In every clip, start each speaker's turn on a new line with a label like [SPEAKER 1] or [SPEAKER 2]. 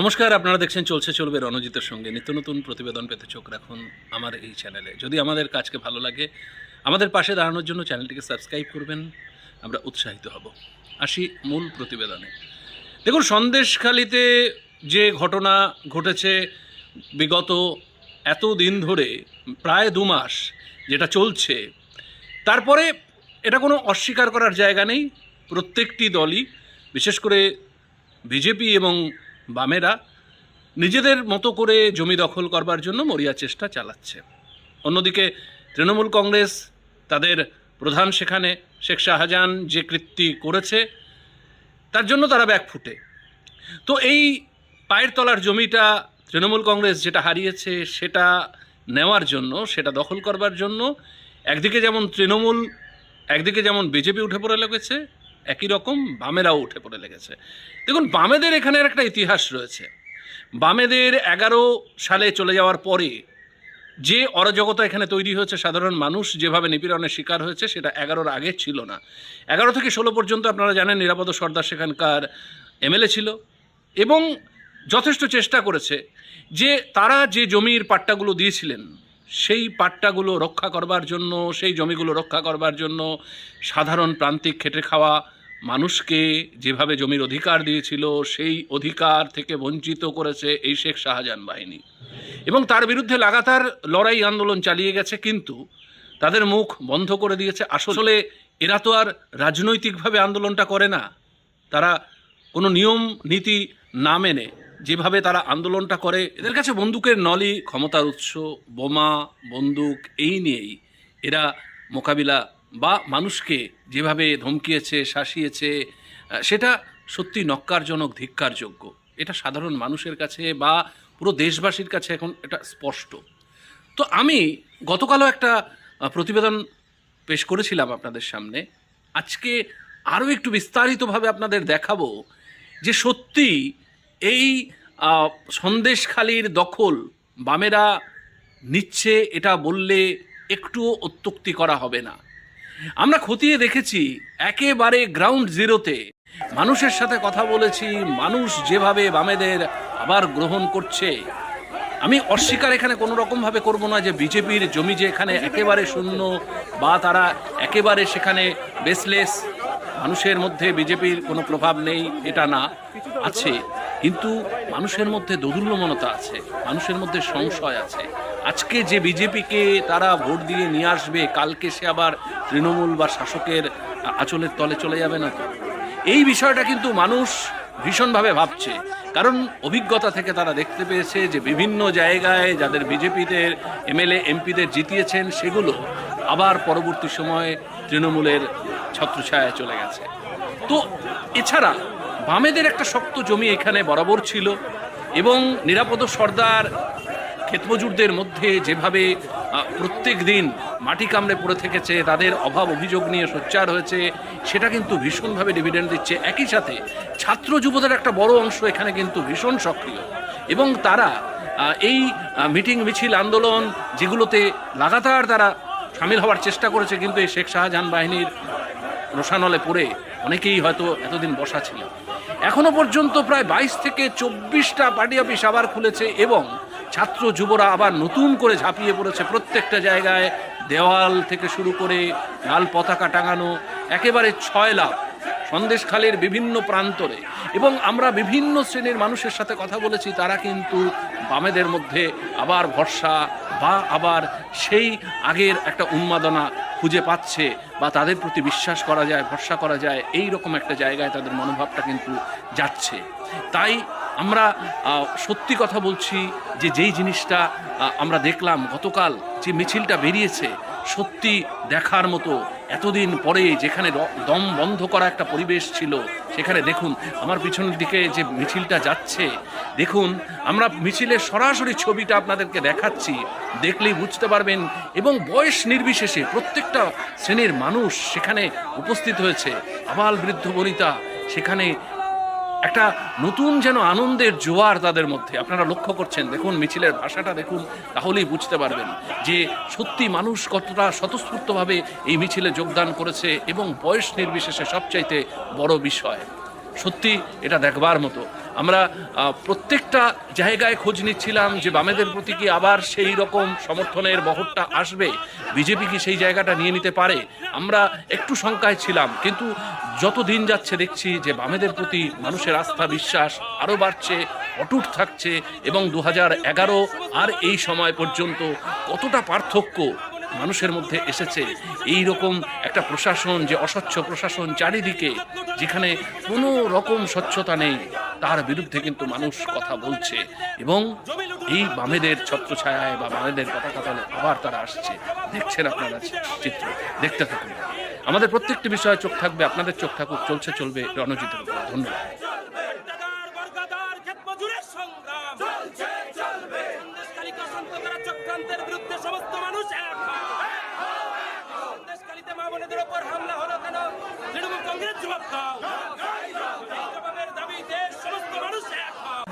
[SPEAKER 1] নমস্কার, আপনারা দেখছেন চলছে চলবে রণজিতের সঙ্গে। নিত্য নতুন প্রতিবেদন পেতে চোখ রাখুন আমার এই চ্যানেলে। যদি আমাদের কাজকে ভালো লাগে, আমাদের পাশে দাঁড়ানোর জন্য চ্যানেলটিকে সাবস্ক্রাইব করবেন। আমরা উৎসাহিত হব। আসি মূল প্রতিবেদনে। দেখুন, সন্দেশখালিতে যে ঘটনা ঘটেছে বিগত এত দিন ধরে, প্রায় দু মাস যেটা চলছে, তারপরে এটা কোনো অস্বীকার করার জায়গা নেই। প্রত্যেকটি দলই, বিশেষ করে বিজেপি এবং বামেরা নিজেদের মতো করে জমি দখল করবার জন্য মরিয়া চেষ্টা চালাচ্ছে। অন্যদিকে তৃণমূল কংগ্রেস তাদের প্রধান সেখানে শেখ শাহজাহান যে কৃত্তি করেছে, তার জন্য তারা ব্যাক ফুটে। তো এই পায়ের তলার জমিটা তৃণমূল কংগ্রেস যেটা হারিয়েছে সেটা নেওয়ার জন্য, সেটা দখল করবার জন্য একদিকে যেমন তৃণমূল, একদিকে যেমন বিজেপি উঠে পড়ে লেগেছে একই রকম বামেরাও উঠে পড়ে লেগেছে। দেখুন, বামেদের এখানের একটা ইতিহাস রয়েছে। বামেদের এগারো সালে চলে যাওয়ার পরে যে অরাজকতা এখানে তৈরি হয়েছে, সাধারণ মানুষ যেভাবে নিপীড়নের শিকার হয়েছে, সেটা এগারোর আগে ছিল না। এগারো থেকে ষোলো পর্যন্ত আপনারা জানেন, নিরাপদ সর্দার সেখানকার এমএলএ ছিল এবং যথেষ্ট চেষ্টা করেছে যে তারা যে জমির পাট্টাগুলো দিয়েছিলেন সেই পাট্টাগুলো রক্ষা করবার জন্য, সেই জমিগুলো রক্ষা করবার জন্য সাধারণ প্রান্তিক খেটে খাওয়া মানুষকে যেভাবে জমির অধিকার দিয়েছিল, সেই অধিকার থেকে বঞ্চিত করেছে এই শেখ শাহজাহান বাহিনী। এবং তার বিরুদ্ধে লাগাতার লড়াই আন্দোলন চালিয়ে গেছে, কিন্তু তাদের মুখ বন্ধ করে দিয়েছে। আসলে এরা তো আর রাজনৈতিকভাবে আন্দোলনটা করে না। তারা কোনো নিয়ম, নীতি না মেনে যেভাবে তারা আন্দোলনটা করে, এদের কাছে বন্দুকের নলি, ক্ষমতার উৎস, বোমা, বন্দুক, এই নিয়েই এরা মোকাবিলা বা মানুষকে যেভাবে ধমকিয়েছে, শাসিয়েছে সেটা সত্যি নক্কারজনক ধিক্কারযোগ্য। এটা সাধারণ মানুষের কাছে বা পুরো দেশবাসীর কাছে এখন এটা স্পষ্ট। তো আমি গতকালও একটা প্রতিবেদন পেশ করেছিলাম আপনাদের সামনে। আজকে আরও একটু বিস্তারিতভাবে আপনাদের দেখাবো যে সত্যি এই সন্দেশখালির দখল, বামেরা নিচ্ছে এটা বললে একটুও অত্যুক্তি করা হবে না। আমরা খতিয়ে দেখেছি, একেবারে গ্রাউন্ড জিরোতে মানুষের সাথে কথা বলেছি, মানুষ যেভাবে বামেদের আবার গ্রহণ করছে। আমি অস্বীকার এখানে কোনো রকমভাবে করব না যে বিজেপির জমি যে এখানে একেবারে শূন্য বা তারা একেবারে সেখানে বেসলেস মানুষের মধ্যে বিজেপির কোনো প্রভাব নেই, এটা না, আছে। কিন্তু মানুষের মধ্যে দোদুল্যমনতা আছে, মানুষের মধ্যে সংশয় আছে। আজকে যে বিজেপিকে তারা ভোট দিয়ে নিয়ে আসবে, কালকে সে আবার তৃণমূল বা শাসকের আঁচলের তলে চলে যাবে না তো? এই বিষয়টা কিন্তু মানুষ ভীষণভাবে ভাবছে। কারণ অভিজ্ঞতা থেকে তারা দেখতে পেয়েছে যে বিভিন্ন জায়গায় যাদের বিজেপিদের এমএলএ, এমপিদের জিতিয়েছেন সেগুলো আবার পরবর্তী সময়ে তৃণমূলের ছত্রছায়ায় চলে গেছে। তো এছাড়া বামেদের একটা শক্ত জমি এখানে বরাবর ছিল এবং নিরাপদ সর্দার ক্ষেতমজুরদের মধ্যে যেভাবে প্রত্যেক দিন মাটি কামড়ে পড়ে থেকেছে, তাদের অভাব অভিযোগ নিয়ে সোচ্চার হয়েছে, সেটা কিন্তু ভীষণভাবে ডিভিডেন্ড দিচ্ছে। একই সাথে ছাত্র যুবদের একটা বড় অংশ এখানে কিন্তু ভীষণ সক্রিয় এবং তারা এই মিটিং মিছিল আন্দোলন যেগুলোতে লাগাতার তারা সামিল হওয়ার চেষ্টা করেছে, কিন্তু এই শেখ শাহজাহান বাহিনীর রোশানলে পড়ে অনেকেই হয়তো এতদিন বসা ছিল এখনও পর্যন্ত প্রায় বাইশ থেকে চব্বিশটা পার্টি অফিস আবার খুলেছে এবং ছাত্র যুবরা আবার নতুন করে ঝাঁপিয়ে পড়েছে প্রত্যেকটা জায়গায়। দেওয়াল থেকে শুরু করে লাল পতাকা টাঙানো, একেবারে ছয় লাভ সন্দেশখালের বিভিন্ন প্রান্তরে। এবং আমরা বিভিন্ন শ্রেণির মানুষের সাথে কথা বলেছি, তারা কিন্তু বামেদের মধ্যে আবার ভরসা বা আবার সেই আগের একটা উন্মাদনা খুঁজে পাচ্ছে বা তাদের প্রতি বিশ্বাস করা যায়, ভরসা করা যায় এই রকম একটা জায়গায় তাদের মনোভাবটা কিন্তু যাচ্ছে। তাই আমরা সত্যি কথা বলছি যে যেই জিনিসটা আমরা দেখলাম গতকাল যে মিছিলটা বেরিয়েছে, সত্যি দেখার মতো এতদিন পরে যেখানে দম বন্ধ করা একটা পরিবেশ ছিল, সেখানে দেখুন, আমার পিছনের দিকে যে মিছিলটা যাচ্ছে, দেখুন, আমরা মিছিলের সরাসরি ছবিটা আপনাদেরকে দেখাচ্ছি, দেখলেই বুঝতে পারবেন, এবং বয়স নির্বিশেষে প্রত্যেকটা শ্রেণির মানুষ সেখানে উপস্থিত হয়েছে। আবাল বৃদ্ধ বনিতা, সেখানে একটা নতুন যেন আনন্দের জোয়ার তাদের মধ্যে। আপনারা লক্ষ্য করছেন, দেখুন, মিছিলের ভাষাটা দেখুন, তাহলেই বুঝতে পারবেন যে সত্যি মানুষ কতটা স্বতঃস্ফূর্তভাবে এই মিছিলে যোগদান করেছে এবং বয়স নির্বিশেষে সবচাইতে বড় বিষয়। সত্যি এটা দেখবার মতো। আমরা প্রত্যেকটা জায়গায় খোঁজ নিচ্ছিলাম যে বামেদের প্রতি কি আবার সেই রকম সমর্থনের বহরটা আসবে? বিজেপি কি সেই জায়গাটা নিয়ে নিতে পারে? আমরা একটু শঙ্কায় ছিলাম, কিন্তু যত দিন যাচ্ছে দেখছি যে বামেদের প্রতি মানুষের আস্থা, বিশ্বাস আরও বাড়ছে, অটুট থাকছে এবং দু এগারো আর এই সময় পর্যন্ত কতটা পার্থক্য মানুষের মধ্যে এসেছে। এই রকম একটা প্রশাসন যে অস্বচ্ছ প্রশাসন চারিদিকে, যেখানে কোনো রকম স্বচ্ছতা নেই। তার বিরুদ্ধে কিন্তু মানুষ কথা বলছে এবং এই বামেদের ছত্রছায়ায় বা বামেদের পতাকা তলে আবার তারা আসছে। দেখছেন আপনারা চিত্র। দেখতে থাকুন। আমাদের প্রত্যেকটি বিষয়ে চোখ থাকবে, আপনাদের চোখ থাকুক, চলছে, চলবে রণজিতের উপর। ধন্যবাদ।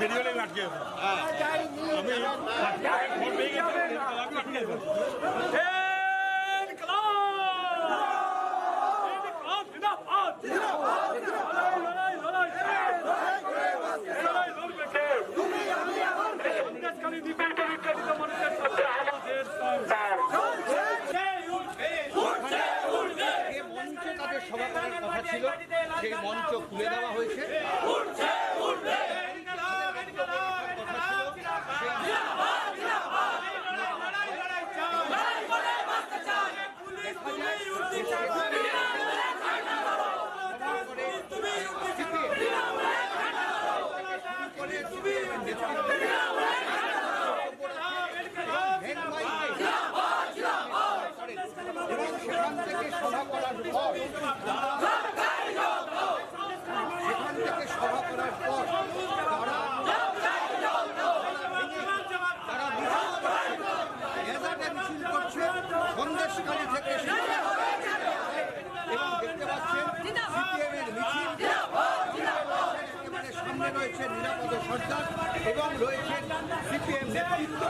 [SPEAKER 2] এক হও।
[SPEAKER 3] ভিডিও নেই আটকে আমি ফোন পেয়ে গেছি আটকে
[SPEAKER 2] ইনকলাব!
[SPEAKER 4] সেখান থেকে সভা করার পর সেখান থেকে সভা করার পর তারা তারা মেজাজে মিছিল করছে সন্দেশকারী থেকে শুরু করে এবং দেখতে পাচ্ছেন সিপিএম এর মিছিল একেবারে সর্দার এবং রয়েছে সিপিএম নেতৃত্ব।